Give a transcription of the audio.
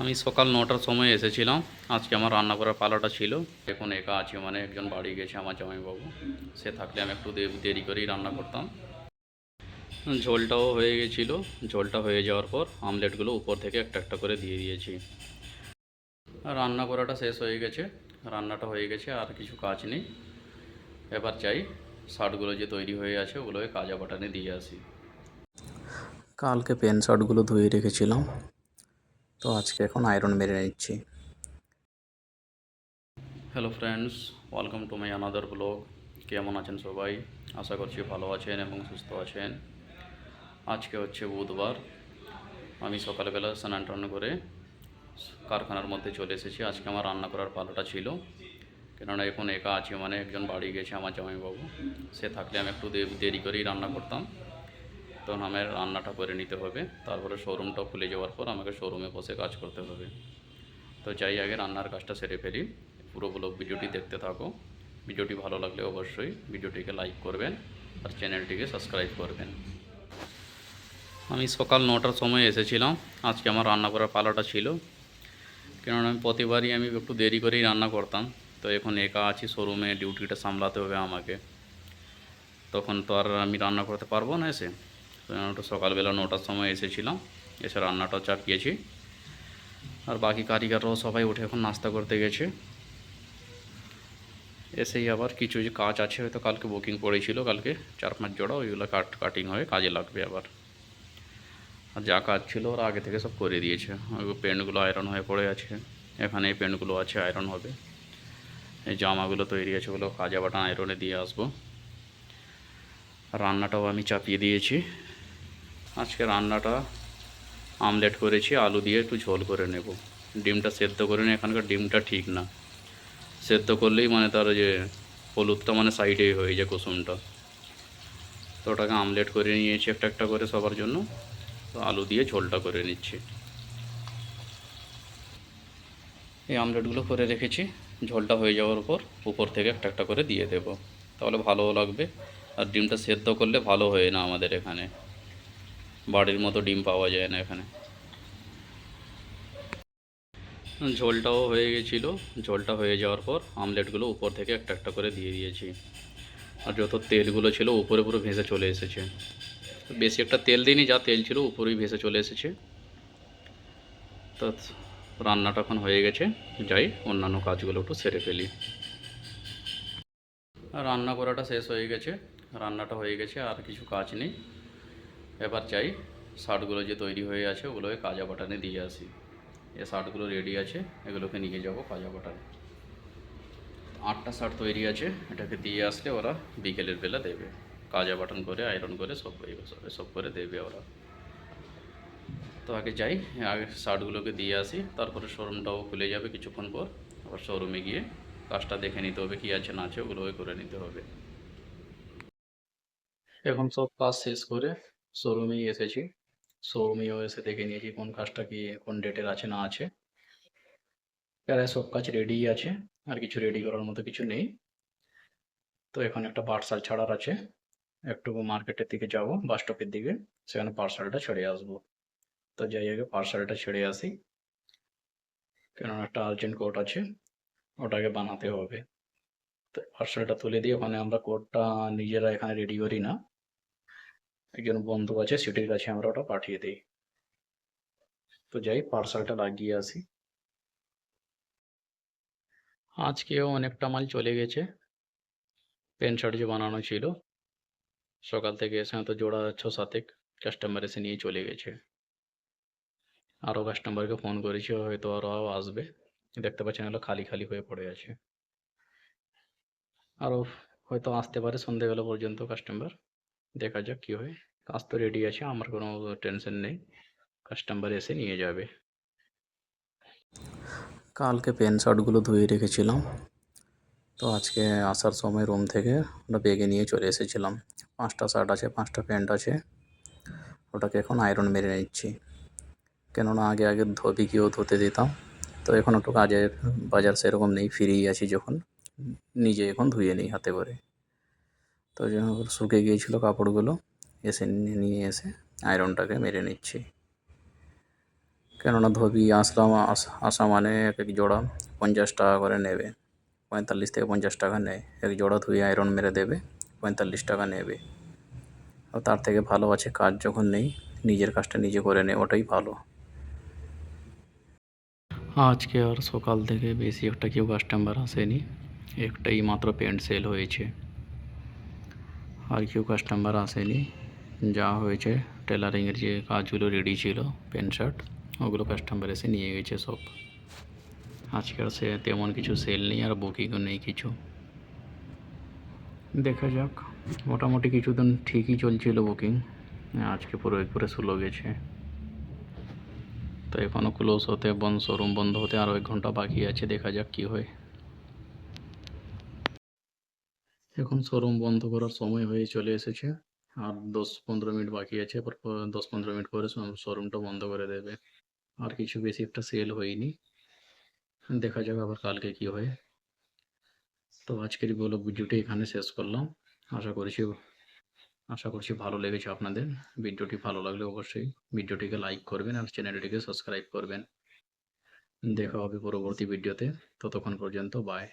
আমি সকাল নটার সময় এসেছিলাম। আজকে আমার রান্না করার পালাটা ছিল। এখন একা আছি মানে একজন বাড়ি গেছে আমার জামাইবাবু। সে থাকলে আমি একটু দেরি করেই রান্না করতাম। ঝোলটাও হয়ে গেছিল। ঝোলটা হয়ে যাওয়ার পর আমলেটগুলো উপর থেকে একটা একটা করে দিয়ে দিয়েছি। রান্না করাটা শেষ হয়ে গেছে। রান্নাটা হয়ে গেছে, আর কিছু কাজ নেই। এবার চাই শার্টগুলো যে তৈরি হয়ে আছে, ওগুলোকে কাজা বাটানে দিয়ে আসি। কালকে প্যান্ট শার্টগুলো ধুয়ে রেখেছিলাম। তো আজকে এখন আয়রন মেরে নিচ্ছি। Hello friends welcome to my another blog কেমন আছেন সবাই? আশা করছি ভালো আছেন এবং সুস্থ আছেন। আজকে হচ্ছে বুধবার। আমি সকালবেলা স্নান টান করে কারখানার মধ্যে চলে এসেছি। আজকে আমার রান্না করার পালাটা ছিল। কেননা এখন একা আছি মানে একজন বাড়ি গেছে আমার জামাইবাবু। সে থাকলে আমি একটু দেরি করেই রান্না করতাম। তখন আমার রান্নাটা করে নিতে হবে। তারপরে শোরুমটা খুলে যাওয়ার পর আমাকে শোরুমে বসে কাজ করতে হবে। তো যাই, আগে রান্নার কাজটা সেরে ফেলি। পুরো ব্লগ ভিডিওটি দেখতে থাকো। ভিডিওটি ভালো লাগলে অবশ্যই ভিডিওটিকে লাইক করবেন আর চ্যানেলটিকে সাবস্ক্রাইব করবেন। আমি সকাল নটার সময় এসেছিলাম। আজকে আমার রান্না করার পালাটা ছিল। কেননা আমি প্রতিবারই আমি একটু দেরি করেই রান্না করতাম। তো এখন একা আছি শোরুমে ডিউটিটা সামলাতে হবে আমাকে। তখন তো আর আমি রান্না করতে পারব না এসে। তো সকালবেলা নটার সময় এসেছিলাম, এসে রান্নাটা চাপিয়েছি। আর বাকি কারিগররাও সবাই উঠে এখন নাস্তা করতে গেছে। এসেই আবার কিছু যে কাজ আছে, হয়তো কালকে বুকিং পড়েছিল, কালকে চার পাঁচ জোড়া, ওইগুলো কাট কাটিং হয়ে কাজে লাগবে আবার। আর যা কাজ ছিল ওরা আগে থেকে সব করে দিয়েছে। ওই প্যান্টগুলো আয়রন হয়ে পড়ে আছে, এখানে এই প্যান্টগুলো আছে আয়রন হবে। এই জামাগুলো তৈরি আছে, ওগুলো কাজা বাটান আয়রনে দিয়ে আসব। রান্নাটাও আমি চাপিয়ে দিয়েছি। আজকে রান্নাটা আমলেট করেছি, আলু দিয়ে একটু ঝোল করে নেব। ডিমটা সেদ্ধ করে নিই এখানকার ডিমটা ঠিক না। সেদ্ধ করলেই মানে তার যে হলুদটা মানে সাইডেই হয়ে যায় কুসুমটা। তো ওটাকে আমলেট করে নিয়েছি একটা একটা করে সবার জন্য। তো আলু দিয়ে ঝোলটা করে নিচ্ছি। এই আমলেটগুলো করে রেখেছি। ঝোলটা হয়ে যাওয়ার পর উপর থেকে একটা একটা করে দিয়ে দেব। তাহলে ভালোও লাগবে। আর ডিমটা সেদ্ধ করলে ভালো হয় না আমাদের এখানে। বাড়ির মতো ডিম পাওয়া যায় না এখানে। ঝোলটাও হয়ে গেছিল। ঝোলটা হয়ে যাওয়ার পর আমলেটগুলো উপর থেকে একটা একটা করে দিয়ে দিয়েছি। আর যত তেলগুলো ছিল উপরে পুরো ভেসে চলে এসেছে। বেশি একটা তেল দিইনি, যা তেল ছিল উপরেই ভেসে চলে এসেছে। তো রান্নাটা এখন হয়ে গেছে। যাই অন্যান্য কাজগুলো একটু সেরে ফেলি। রান্না করাটা শেষ হয়ে গেছে। রান্নাটা হয়ে গেছে, আর কিছু কাজ নেই। এবার চাই শার্টগুলো যে তৈরি হয়ে আছে ওগুলোকে কাজা বাটানে দিয়ে আসি। এ শার্টগুলো রেডি আছে, এগুলোকে নিয়ে যাব কাজা বাটানে। আটটা শার্ট তৈরি আছে, এটাকে দিয়ে আসলে ওরা বিকেলের বেলা দেবে। কাজা বাটন করে আয়রন করে, সব সব করে দেবে ওরা। তো আগে যাই, আগে শার্টগুলোকে দিয়ে আসি, তারপরে শোরুমটাও খুলে যাবে কিছুক্ষণ পর। আবার শোরুমে গিয়ে কাজটা দেখে নিতে হবে কী আছে, না আছে ওগুলোকে করে নিতে হবে। এখন সব কাজ শেষ করে শোরুমেই এসেছি। শোরুমেও এসে দেখে নিয়েছি কোন কাজটা কি, কোন ডেটের আছে না আছে। প্রায় সব কাজ রেডি আছে, আর কিছু রেডি করার মতো কিছু নেই। তো এখন একটা পার্সাল ছাড়ার আছে। একটু মার্কেটের দিকে যাব বাস স্টপের দিকে। সেখানে পার্সালটা ছেড়ে আসব। তো যাই আগে পার্সালটা ছেড়ে আসি। কেন একটা আর্জেন্ট কোড আছে, ওটাকে বানাতে হবে। তো পার্সেলটা তুলে দিয়ে ওখানে আমরা কোডটা নিজেরা এখানে রেডি করি না। একজন বন্ধু আছে, সিটির কাছে আমরা ওটা পাঠিয়ে দিই। তো যাই পার্সেলটা লাগিয়ে আসি। আজকেও অনেকটা মাল চলে গেছে। প্যান্ট শার্ট যে বানানো ছিল, সকাল থেকে এসে তো জোড়া ছ সাতেক কাস্টমার এসে নিয়ে চলে গেছে। আরও কাস্টমারকে ফোন করেছি, হয়তো আরও আসবে। দেখতে পাচ্ছেন এগুলো খালি খালি হয়ে পড়ে আছে। আরও হয়তো আসতে পারে সন্ধেবেলা পর্যন্ত কাস্টমার দেখা যাক কী হয়। কাজ তো রেডি আছে, আমার কোনো টেনশন নেই। কাস্টমার এসে নিয়ে যাবে। কালকে প্যান্ট শার্টগুলো ধুয়ে রেখেছিলাম। তো আজকে আসার সময় রুম থেকে ওটা বেগে নিয়ে চলে এসেছিলাম। পাঁচটা শার্ট আছে, পাঁচটা প্যান্ট আছে। ওটাকে এখন আয়রন মেরে নিচ্ছি। কেননা আগে আগে ধোবি গিয়েও ধুতে দিতাম। তো এখন একটু কাজের বাজার সেরকম নেই, ফ্রিই আছি যখন। নিজে এখন ধুয়ে নিই হাতে করে। তো ওই জন্য শুকে গিয়েছিল কাপড়গুলো, এসে নিয়ে নিয়ে এসে আয়রনটাকে মেরে নিচ্ছি। কেননা ধোবি আসলাম আস- মানে এক এক জোড়া পঞ্চাশ টাকা করে নেবে। পঁয়তাল্লিশ থেকে পঞ্চাশ টাকা নেয়। এক জোড়া ধুয়ে আয়রন মেরে দেবে, পঁয়তাল্লিশ টাকা নেবে। আর তার থেকে ভালো আছে কাজ যখন নেই, নিজের কাজটা নিজে করে নে, ওটাই ভালো। আজকে আর সকাল থেকে বেশি একটা কেউ কাস্টমার আসেনি। একটাই মাত্র প্যান্ট সেল হয়েছে। আর কেউ কাস্টমার আসেনি। যা হয়েছে টেলারিংয়ের যে কাজগুলো রেডি ছিল প্যান্ট শার্ট ওগুলো কাস্টমার এসে নিয়ে গেছে সব। আজকে আর সে তেমন কিছু সেল নেই, আর বুকিংও নেই কিছু। দেখা যাক, মোটামুটি কিছুদিন ঠিকই চলছিল বুকিং আজকে পুরো একবারে স্লো গেছে। তো এখনও ক্লোজ হতে বন্ধ শোরুম বন্ধ হতে আরও এক ঘণ্টা বাকি আছে, দেখা যাক কী হয়। এখন শোরুম বন্ধ করার সময় হয়ে চলে এসেছে। আর দশ পনেরো মিনিট বাকি আছে দশ পনেরো মিনিট পরে শোরুমটা বন্ধ করে দেবে। আর কিছু বেশি একটা সেল হয়নি। দেখা যাক আবার কালকে কি হয়। তো আজকের বলো ভিডিওটি এখানে শেষ করলাম। আশা করছি আশা করছি ভালো লেগেছে আপনাদের। ভিডিওটি ভালো লাগলে অবশ্যই ভিডিওটিকে লাইক করবেন আর চ্যানেলটিকে সাবস্ক্রাইব করবেন। দেখা হবে পরবর্তী ভিডিওতে। ততক্ষণ পর্যন্ত বাই